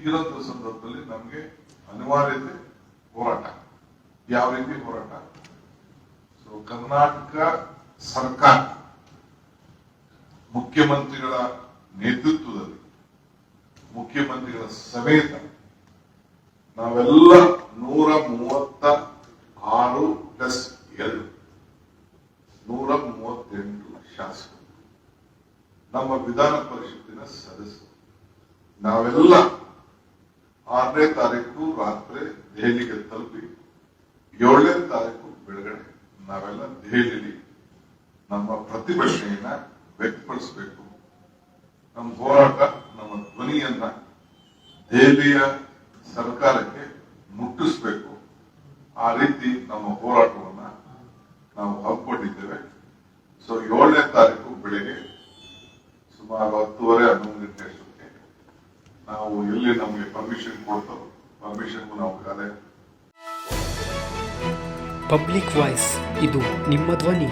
ಈಗಿರೋಂಥ ಸಂದರ್ಭದಲ್ಲಿ ನಮಗೆ ಅನಿವಾರ್ಯತೆ ಹೋರಾಟ, ಯಾವ ರೀತಿ ಹೋರಾಟ? ಸೊ ಕರ್ನಾಟಕ ಸರ್ಕಾರ ಮುಖ್ಯಮಂತ್ರಿಗಳ ನೇತೃತ್ವದಲ್ಲಿ, ಮುಖ್ಯಮಂತ್ರಿಗಳ ಸಮೇತ ನಾವೆಲ್ಲ ನೂರ ಮೂವತ್ತ ಆರು ಪ್ಲಸ್ ಎರಡು ನೂರ ಮೂವತ್ತೆಂಟು ಶಾಸಕರು, ನಮ್ಮ ವಿಧಾನ ಪರಿಷತ್ತಿನ ಸದಸ್ಯರು. ನಾವೆಲ್ಲ ಆರನೇ ತಾರೀಕು ರಾತ್ರಿ ದೆಹಲಿಗೆ ತಲುಪಿ ಏಳನೇ ತಾರೀಕು ಬೆಳಗಡೆ ನಾವೆಲ್ಲ ದೆಹಲಿಯಲ್ಲಿ ನಮ್ಮ ಪ್ರತಿಭಟನೆಯನ್ನ ವ್ಯಕ್ತಪಡಿಸಬೇಕು. ನಮ್ಮ ಹೋರಾಟ, ನಮ್ಮ ಧ್ವನಿಯನ್ನ ದೆಹಲಿಯ ಸರ್ಕಾರಕ್ಕೆ ಮುಟ್ಟಿಸಬೇಕು. ಆ ರೀತಿ ನಮ್ಮ ಹೋರಾಟವನ್ನ ನಾವು ಹಮ್ಮಿಕೊಂಡಿದ್ದೇವೆ. ಸೊ ಏಳನೇ ತಾರೀಕು ಬೆಳಿಗ್ಗೆ ಸುಮಾರು ಹತ್ತುವರೆ ಹನ್ನೊಂದು ಗಂಟೆ ನಾವು ಎಲ್ಲಿ ನಮಗೆ ಪರ್ಮಿಷನ್ ಕೊಡ್ತಾರೋ ಪರ್ಮಿಷನ್ಗೂ ನಾವು ಕಾಲೇ ಪಬ್ಲಿಕ್ ವಾಯ್ಸ್ ಇದು ನಿಮ್ಮ ಧ್ವನಿ.